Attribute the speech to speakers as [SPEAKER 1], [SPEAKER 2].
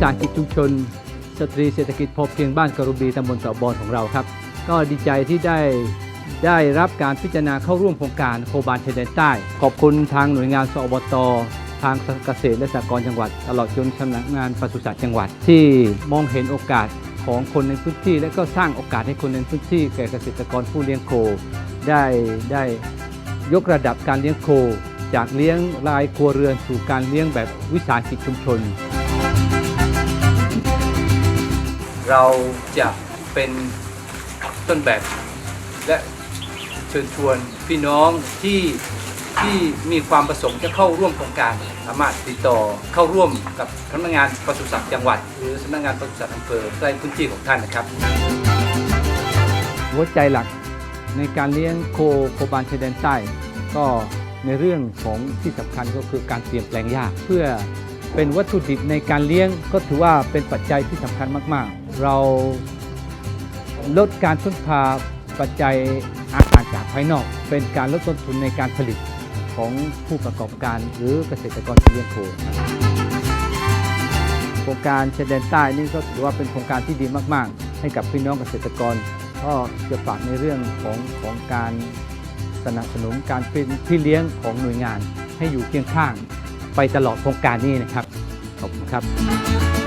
[SPEAKER 1] สาหกิจชน สตรีเศรษฐกิจพอเพียงบ้านกรุบีตำบลเสาบอนของเราครับ ก็ดีใจที่ได้ได้รับการพิจารณาเข้าร่วมโครงการโคบานชายแดนใต้ ขอบคุณทางหน่วยงานสอบตทางเกษตรและสหกรณ์จังหวัด ตลอดจนสำนักงานปศุสัตว์จังหวัด ที่มองเห็นโอกาสของคนในพื้นที่ และก็สร้างโอกาสให้คนในพื้นที่แก่เกษตรกรผู้เลี้ยงโค ได้ได้ยกระดับการเลี้ยงโค จากเลี้ยงรายครัวเรือนสู่การเลี้ยงแบบวิสาหกิจชุมชน เราจะเป็นต้นแบบ และเชิญชวนพี่น้องที่ที่มีความประสงค์จะเข้าร่วมโครงการ สามารถติดต่อเข้าร่วมกับสำนักงานปศุสัตว์จังหวัด หรือสำนักงานปศุสัตว์อำเภอใกล้พื้นที่ของท่านนะครับ หัวใจหลักในการเลี้ยงโคโคบานชายแดนใต้ ก็ในเรื่องของที่สำคัญก็คือการเปลี่ยนแปลงหญ้าเพื่อ เป็นวัตถุดิบในการเลี้ยงก็ถือว่าเป็นปัจจัยที่สำคัญมาก ๆ เราลดการพึ่งพาปัจจัยอาหารจากภายนอก เป็นการลดต้นทุนในการผลิตของผู้ประกอบการหรือเกษตรกรที่เลี้ยงโคโครงการชายแดนใต้นี่ก็ถือว่าเป็นโครงการที่ดีมาก ๆ ให้กับพี่น้องเกษตรกรก็จะฝากในเรื่องของของการสนับสนุนการเป็นพี่เลี้ยงของหน่วยงานให้อยู่เคียงข้าง ไปตลอดโครงการนี้นะครับขอบคุณครับ